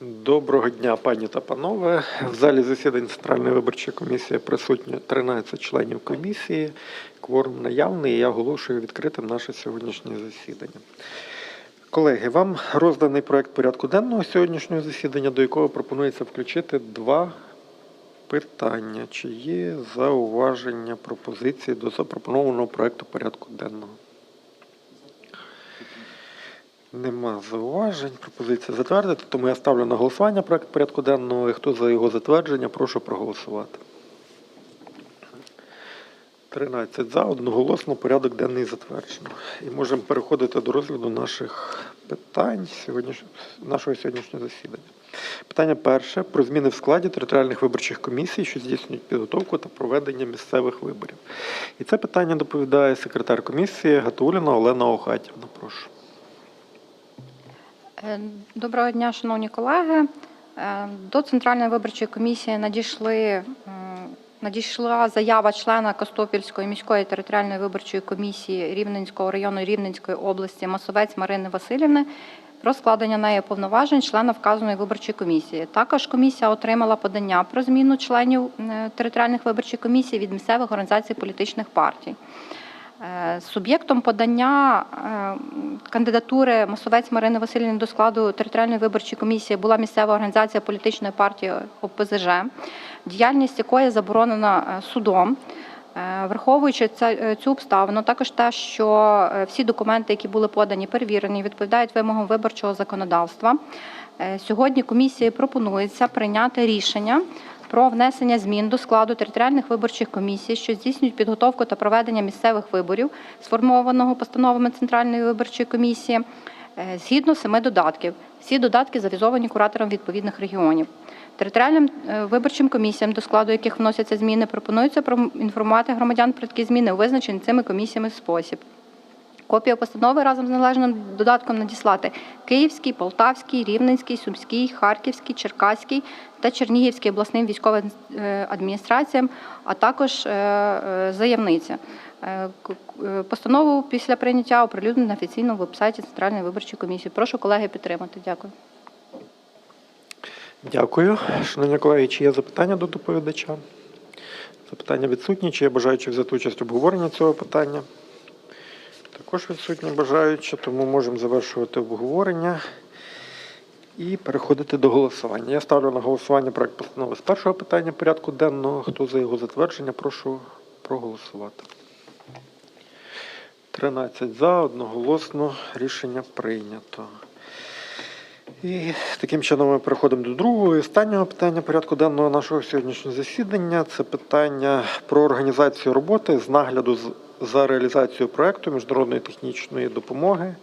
Доброго дня, пані та панове. В залі засідань Центральної виборчої комісії присутні 13 членів комісії. Кворум наявний. і Я оголошую відкритим наше сьогоднішнє засідання. Колеги, вам розданий проект порядку денного сьогоднішнього засідання, до якого пропонується включити два питання. Чи є зауваження, пропозиції до запропонованого проекту порядку денного? Нема зауважень. Пропозиція затвердити, тому я ставлю на голосування проект порядку денного. І хто за його затвердження, прошу проголосувати. 13 за, одноголосно порядок денний затверджено. І можемо переходити до розгляду наших питань сьогодніш... нашого сьогоднішнього засідання. Питання перше про зміни в складі територіальних виборчих комісій, що здійснюють підготовку та проведення місцевих виборів. І це питання доповідає секретар комісії Гатуліна Олена Охатівна. Прошу. Е, Доброго дня, шановні колеги. Е, До Центральної виборчої комісії надійшли, надійшла заява члена Костопільської міської територіальної виборчої комісії Рівненського району Рівненської області Масовець Марини Васильівни про складення нею повноважень члена вказаної виборчої комісії. Також комісія отримала подання про зміну членів е, територіальних виборчих комісій від місцевих організацій політичних партій. Е, Суб'єктом подання е, кандидатури Масовець Марини Васильівни до складу територіальної виборчої комісії була місцева організація політичної партії ОПЗЖ, діяльність якої заборонена е, судом. Враховуючи цю обставину, також те, що всі документи, які були подані, перевірені, відповідають вимогам виборчого законодавства. Сьогодні комісії пропонується прийняти рішення про внесення змін до складу територіальних виборчих комісій, що здійснюють підготовку та проведення місцевих виборів, сформованого постановами Центральної виборчої комісії, е, згідно семи додатків. Всі додатки завізовані куратором відповідних регіонів. Територіальним е, виборчим комісіям, до складу яких вносяться зміни, пропонується проінформувати громадян про такі зміни у визначений цими комісіями спосіб. Копію постанови разом з належним додатком надіслати Київський, Полтавський, Рівненський, Сумський, Харківський, Черкаський та Чернігівський обласним військовим е, адміністраціям, а також е, е, заявниці. Постанову після прийняття оприлюднено на офіційному вебсайті Центральної виборчої комісії. Прошу колеги підтримати. Дякую. Дякую. Шановні колеги, чи є запитання до доповідача? Запитання відсутні. Чи є бажаючі взяти участь в обговоренні цього питання? Також відсутні бажаючі, тому можемо завершувати обговорення і переходити до голосування. Я ставлю на голосування проект постанови з першого питання порядку денного. Хто за його затвердження, прошу проголосувати. 13 за, одноголосно рішення прийнято. І таким чином ми переходимо до другого і останнього питання порядку денного нашого сьогоднішнього засідання. Це питання про організацію роботи з нагляду з- за реалізацію проекту міжнародної технічної допомоги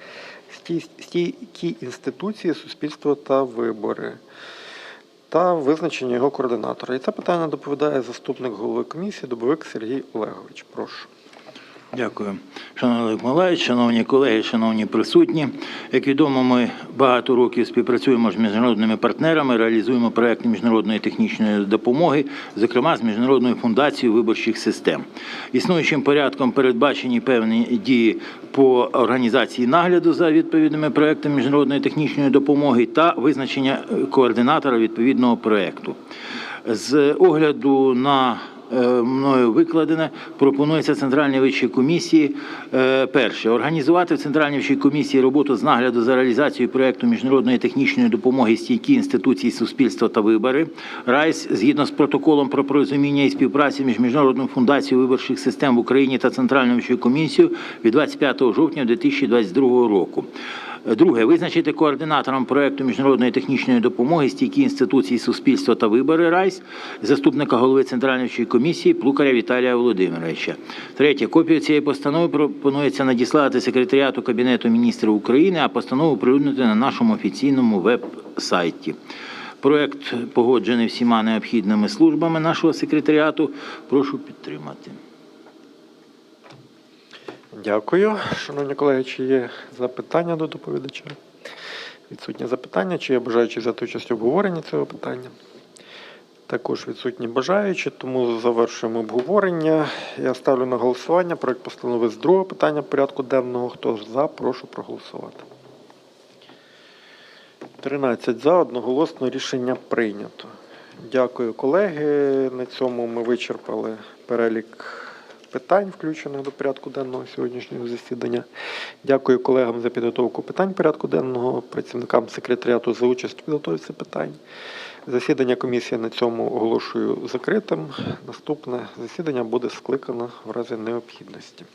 стійкі інституції суспільства та вибори та визначення його координатора. І це питання доповідає заступник голови комісії Дубовик Сергій Олегович. Прошу. Дякую. Шановний Олег Миколаївич, шановні колеги, шановні присутні. Як відомо, ми багато років співпрацюємо з міжнародними партнерами, реалізуємо проекти міжнародної технічної допомоги, зокрема з Міжнародною фундацією виборчих систем. Існуючим порядком передбачені певні дії по організації нагляду за відповідними проектами міжнародної технічної допомоги та визначення координатора відповідного проекту. З огляду на мною викладене, пропонується Центральній вищій комісії е, перше організувати в Центральній вищій комісії роботу з нагляду за реалізацією проекту міжнародної технічної допомоги стійкі інституції суспільства та вибори. РАЙС згідно з протоколом про порозуміння і співпраці між міжнародною фундацією виборчих систем в Україні та Центральною вищою комісією від 25 жовтня 2022 року. Друге, визначити координатором проекту міжнародної технічної допомоги стійкі інституції суспільства та вибори РАЙС, заступника голови Центральної комісії Плукаря Віталія Володимировича. Третє, копію цієї постанови пропонується надіслати секретаріату Кабінету міністрів України, а постанову прилюднити на нашому офіційному веб-сайті. Проект погоджений всіма необхідними службами нашого секретаріату. Прошу підтримати. Дякую. Шановні колеги, чи є запитання до доповідача? Відсутні запитання, чи є бажаючі взяти участь в обговоренні цього питання? Також відсутні бажаючі, тому завершуємо обговорення. Я ставлю на голосування проект постанови з другого питання порядку денного. Хто за, прошу проголосувати. 13 за одноголосно рішення прийнято. Дякую, колеги. На цьому ми вичерпали перелік питань, включених до порядку денного сьогоднішнього засідання. Дякую колегам за підготовку питань порядку денного, працівникам секретаріату за участь у підготовці питань. Засідання комісії на цьому оголошую закритим. Наступне засідання буде скликано в разі необхідності.